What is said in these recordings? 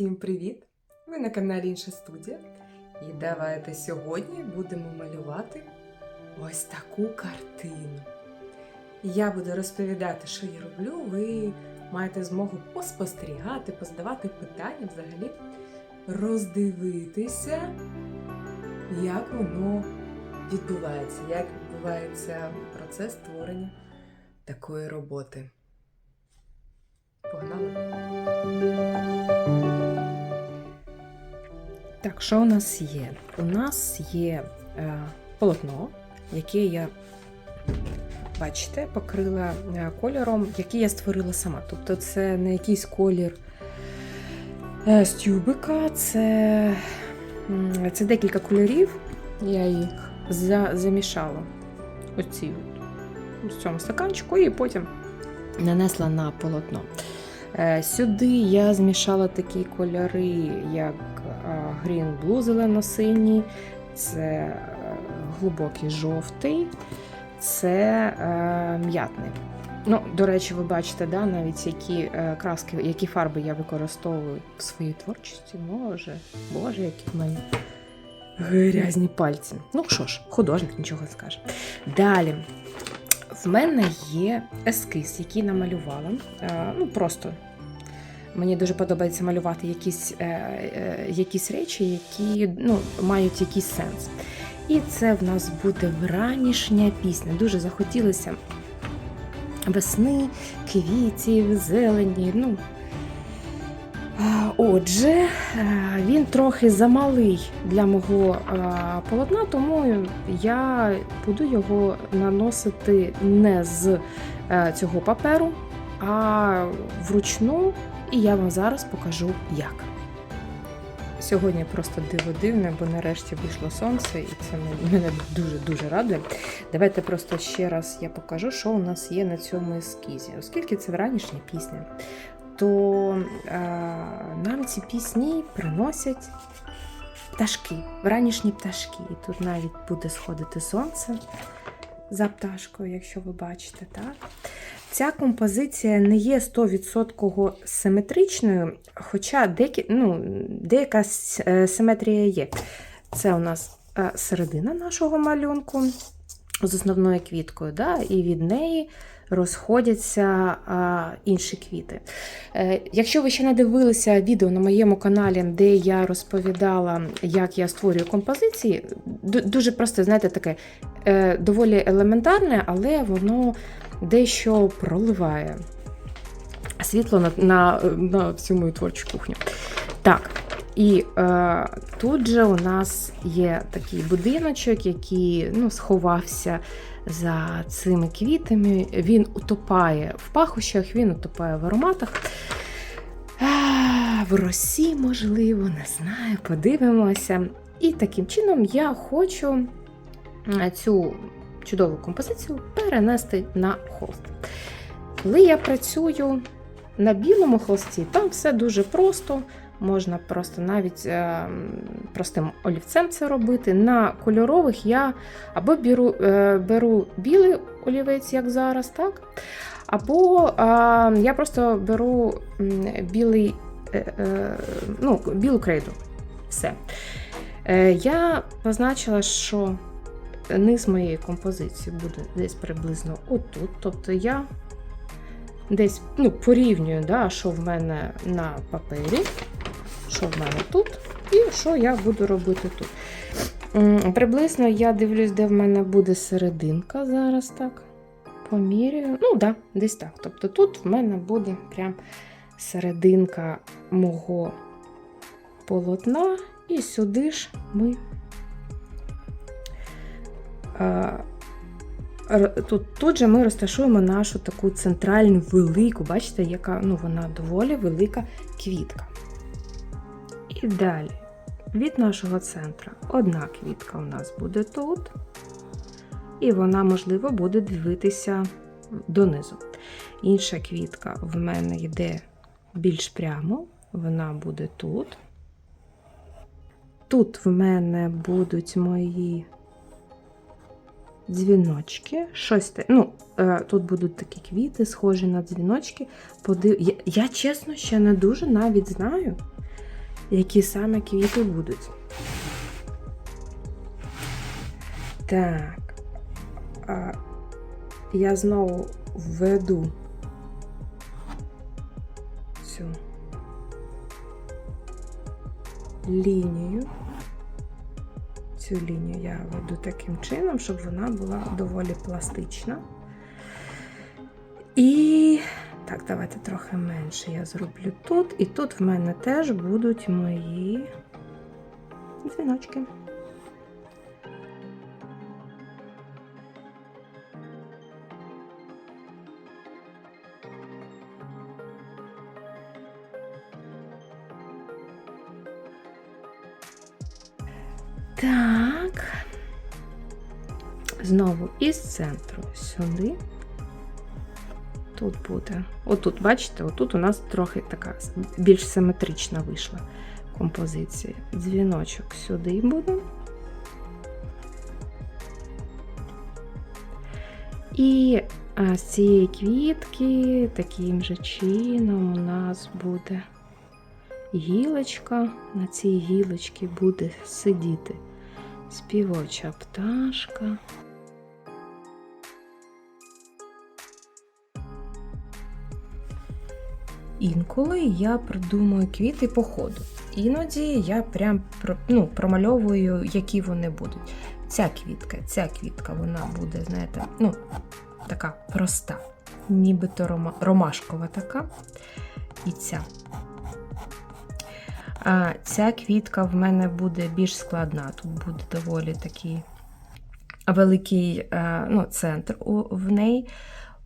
Всім привіт! Ви на каналі Інша студія. І давайте сьогодні будемо малювати ось таку картину. Я буду розповідати, що я роблю. Ви маєте змогу поспостерігати, позадавати питання, взагалі роздивитися, як воно відбувається, як відбувається процес створення такої роботи. Погнали! Так, що у нас є? У нас є е, полотно, яке я, бачите, покрила е, кольором, який я створила сама. Тобто це не якийсь колір е, з тюбика, це, це декілька кольорів. Я їх за, замішала оці в цьому стаканчику і потім нанесла на полотно. Е, Сюди я змішала такі кольори, як Green Blue зелено-синій, це е, глибокий жовтий, це е, м'ятний. Ну, до речі, ви бачите, да, навіть які е, краски, які фарби я використовую в своїй творчості. Боже, боже, які в мене грязні пальці. Ну що ж, художник нічого скаже. Далі. В мене є ескіз, який намалювала. Ну, просто Мені дуже подобається малювати якісь, е, е, якісь речі, які ну, мають якийсь сенс. І це в нас буде вранішня пісня. Дуже захотілося весни, квітів, зелені. Ну. Отже, е, він трохи замалий для мого полотна, тому я буду його наносити не з цього паперу, а вручну і я вам зараз покажу як. Сьогодні просто диво дивне, бо нарешті вийшло сонце, і це мене дуже-дуже радує. Давайте просто ще раз я покажу, що у нас є на цьому ескізі. Оскільки це вранішня пісня, то е, нам ці пісні приносять пташки, вранішні пташки. І тут навіть буде сходити сонце за пташкою, якщо ви бачите, так? Ця композиція не є 100% симетричною, хоча деякі, ну, деяка е, симетрія є. Це у нас е, середина нашого малюнку з основною квіткою, да, і від неї розходяться а, інші квіти. Е, Якщо ви ще не дивилися відео на моєму каналі, де я розповідала, як я створюю композиції, дуже просто, знаєте, таке е, доволі елементарне, але воно дещо проливає світло на на, на всю мою творчу кухню. Так, і е, тут же у нас є такий будиночок, який ну, сховався за цими квітами. Він утопає в пахощах, він утопає в ароматах. В росі, можливо, не знаю, подивимося. І таким чином я хочу цю чудову композицію перенести на холст. Коли я працюю на білому холсті, там все дуже просто. Можна просто навіть е, простим олівцем це робити. На кольорових я або беру е, беру білий олівець, як зараз, так? або е, я просто беру білий, е, е, ну, білу крейду. Все. Е, Я позначила, що низ моєї композиції буде десь приблизно отут. Тобто я десь ну, порівнюю, да, що в мене на папері, що в мене тут, і що я буду робити тут. Приблизно я дивлюсь, де в мене буде серединка зараз так. Поміряю. Ну, да, десь так. Тобто тут в мене буде прям серединка мого полотна, і сюди ж ми Тут тут же ми розташуємо нашу таку центральну велику, бачите, яка ну, вона доволі велика квітка. І далі від нашого центра одна квітка у нас буде тут, і вона, можливо, буде дивитися донизу. Інша квітка в мене йде більш прямо, вона буде тут. Тут в мене будуть мої дзвіночки. Щось ну, е, Тут будуть такі квіти, схожі на дзвіночки. Подив... Я, я, чесно, ще не дуже навіть знаю, які саме квіти будуть. Так. А, я знову введу цю лінію. Цю лінію я веду таким чином, щоб вона була доволі пластична. І так, давайте трохи менше я зроблю тут. І тут в мене теж будуть мої дзвіночки. Знову із центру сюди. Тут буде. Отут, бачите, отут у нас трохи така більш симетрична вийшла композиція. Дзвіночок сюди буде. І з цієї квітки таким же чином у нас буде гілочка. На цій гілочці буде сидіти співоча пташка. Інколи я придумую квіти по ходу. Іноді я прям ну, промальовую, які вони будуть. Ця квітка, ця квітка, вона буде, знаєте, ну, така проста, нібито рома, ромашкова така. І ця. А ця квітка в мене буде більш складна. Тут буде доволі такий великий ну, центр в неї.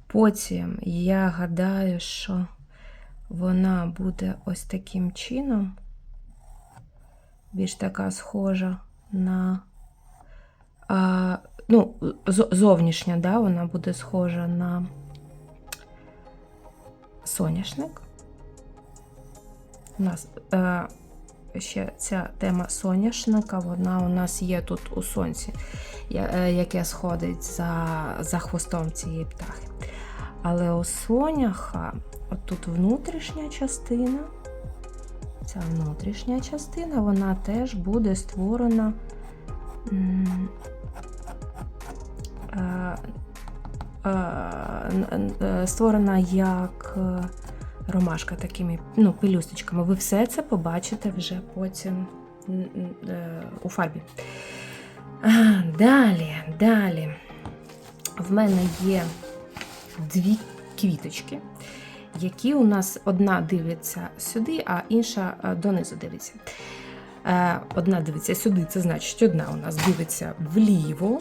Потім я гадаю, що вона буде ось таким чином, більш така схожа на а, ну, зовнішня, да, вона буде схожа на соняшник. У нас а, ще ця тема соняшника, вона у нас є тут у сонці, е, яке сходить за, за хвостом цієї птахи. Але у соняха Тут внутрішня частина, ця внутрішня частина, вона теж буде створена е, е, створена як е, ромашка такими ну, пелюсточками. Ви все це побачите вже потім у фарбі. Далі, далі в мене є дві квіточки які у нас одна дивиться сюди, а інша е, донизу дивиться. Е, одна дивиться сюди, це значить, одна у нас дивиться вліво.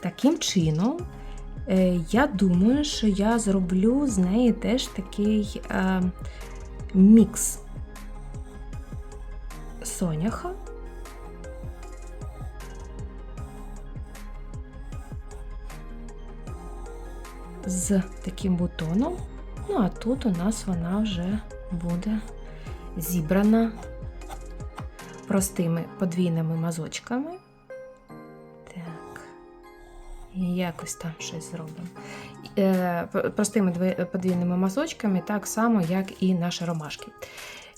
Таким чином, е, я думаю, що я зроблю з неї теж такий мікс соняха. З таким бутоном. Ну, а тут у нас вона вже буде зібрана простими подвійними мазочками. Так, якось там щось зробимо. Е, простими подвійними мазочками, так само, як і наші ромашки.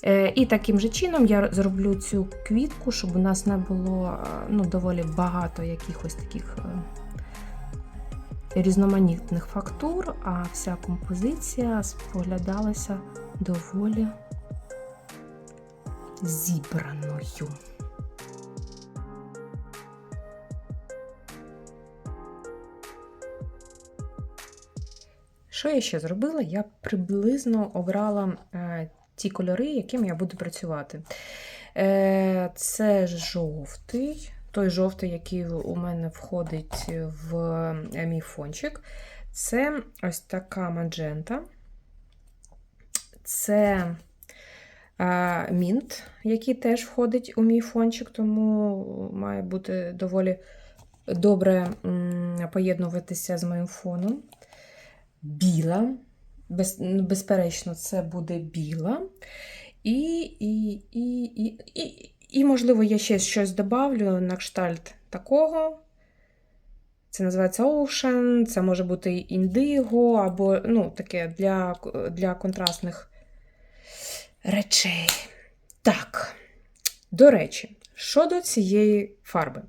Е, і таким же чином я зроблю цю квітку, щоб у нас не було ну, доволі багато якихось таких. Різноманітних фактур, а вся композиція споглядалася доволі зібраною. Що я ще зробила? Я приблизно обрала е, ті кольори, якими я буду працювати. Е, Це жовтий, той жовтий, який у мене входить в е, мій фончик, це ось така маджента. Це а, мінт, який теж входить у мій фончик, тому має бути доволі добре поєднуватися з моїм фоном. Біла, Без, безперечно, це буде біла. І, і, і, і, і, і, можливо, я ще щось добавлю на кштальт такого. Це називається Ocean, це може бути індиго, або ну, таке для, для контрастних речей. Так, до речі, щодо цієї фарби,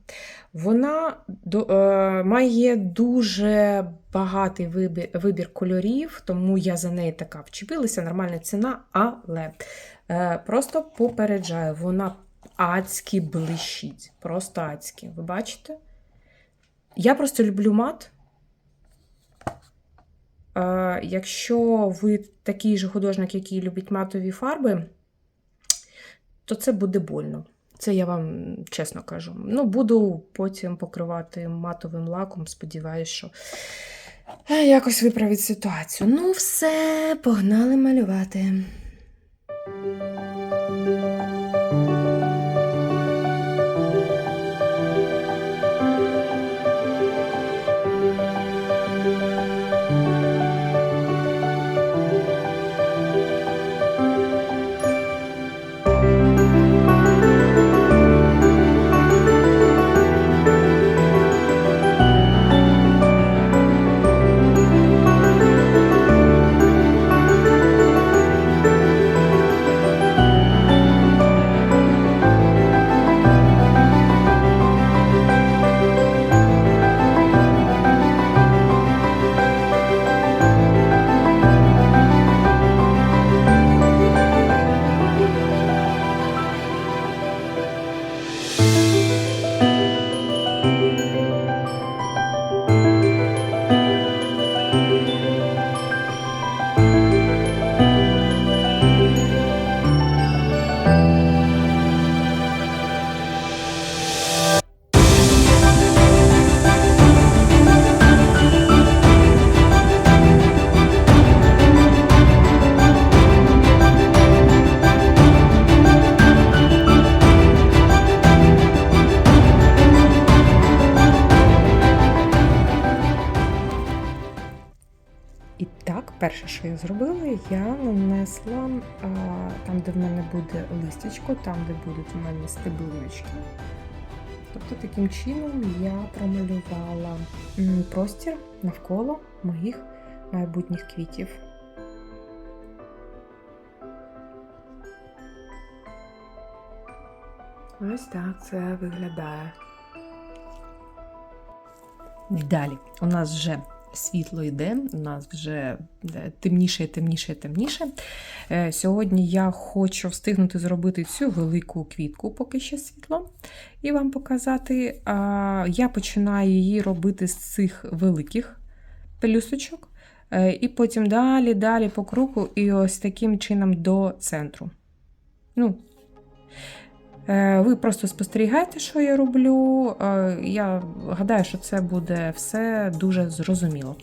вона до, е, має дуже багатий вибір, вибір кольорів, тому я за неї така вчепилася, нормальна ціна, але е, просто попереджаю, вона адськи блищить. Просто адськи. Ви бачите? Я просто люблю мат. Е, якщо ви такий же художник, який любить матові фарби, то це буде больно. Це я вам чесно кажу. Ну, буду потім покривати матовим лаком. Сподіваюсь, що е, якось виправить ситуацію. Ну, все, погнали малювати. Так, перше, що я зробила, я нанесла а, там, де в мене буде листячко, там, де будуть у мене стеблиночки. Тобто таким чином я промалювала простір навколо моїх майбутніх квітів. Ось так це виглядає. Далі у нас вже світло йде, у нас вже темніше, темніше, темніше. Е, Сьогодні я хочу встигнути зробити цю велику квітку, поки ще світло, і вам показати. Я починаю її робити з цих великих пелюсточок, е, і потім далі, далі по кругу, і ось таким чином до центру. Ну, Ви просто спостерігайте, що я роблю. Е, Я гадаю, що це буде все дуже зрозуміло.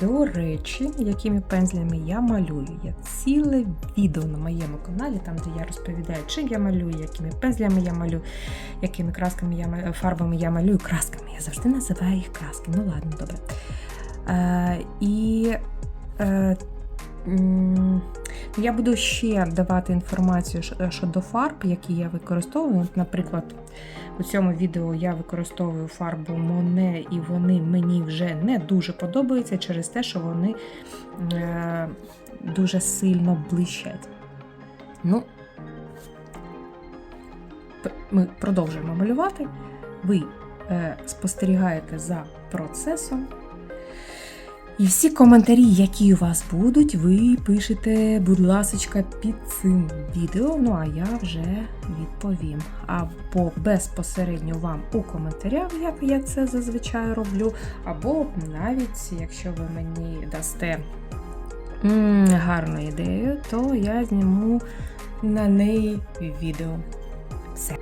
До речі, якими пензлями я малюю. Є ціле відео на моєму каналі, там де я розповідаю, чим я малюю, якими пензлями я малюю, якими красками я фарбами я малюю, красками. Я завжди називаю їх краски. Ну ладно, добре. Е, І е, я буду ще давати інформацію щодо фарб, які я використовую. Наприклад, у цьому відео я використовую фарбу Моне, і вони мені вже не дуже подобаються через те, що вони е, дуже сильно блищать. Ну, ми продовжуємо малювати. Ви спостерігаєте за процесом. І всі коментарі, які у вас будуть, ви пишете, будь ласка, під цим відео. Ну а я вже відповім. Або безпосередньо вам у коментарях, як я це зазвичай роблю, або навіть, якщо ви мені дасте гарну ідею, то я зніму на неї відео. Все.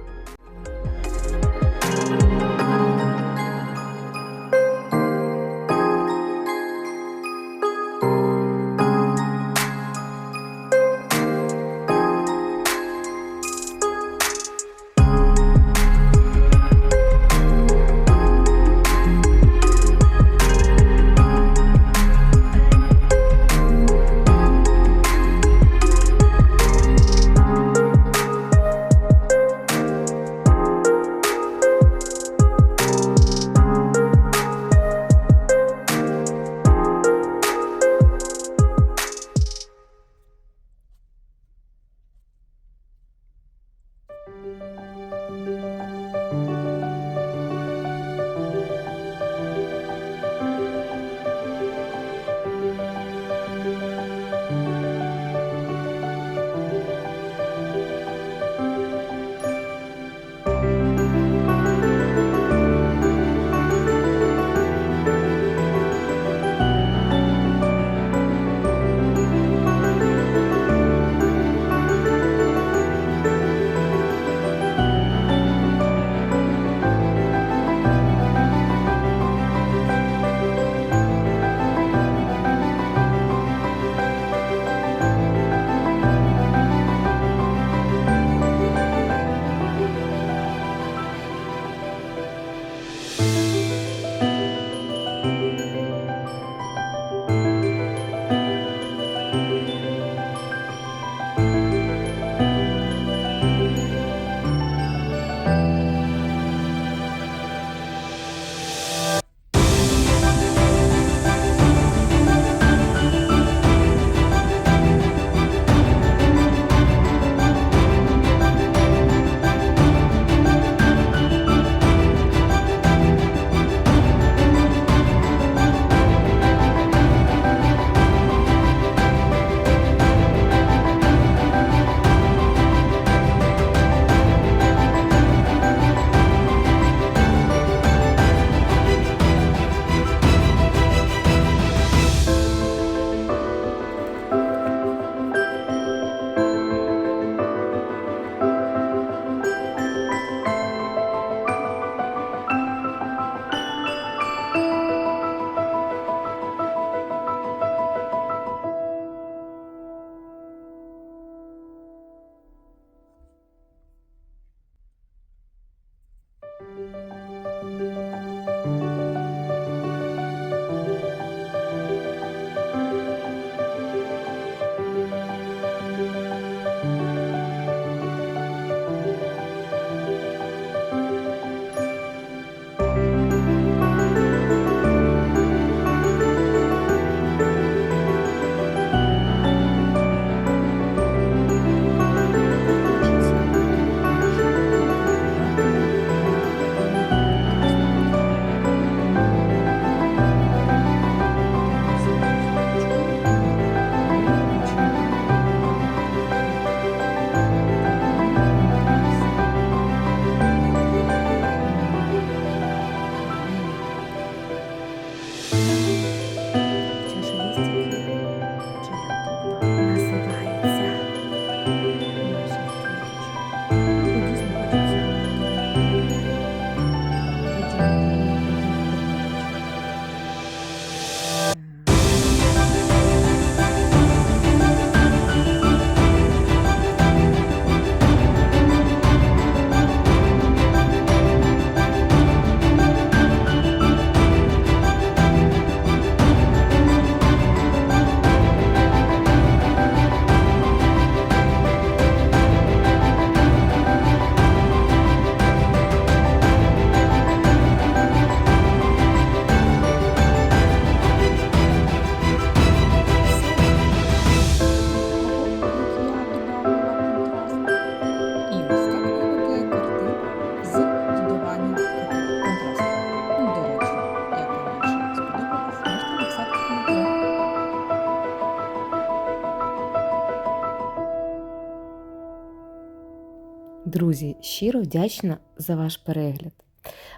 Щиро вдячна за ваш перегляд.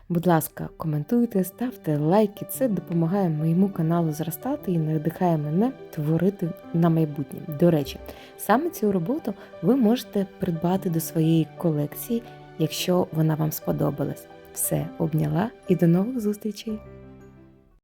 Будь ласка, коментуйте, ставте лайки. Це допомагає моєму каналу зростати і надихає мене творити на майбутнє. До речі, саме цю роботу ви можете придбати до своєї колекції, якщо вона вам сподобалась. Все обняла і до нових зустрічей!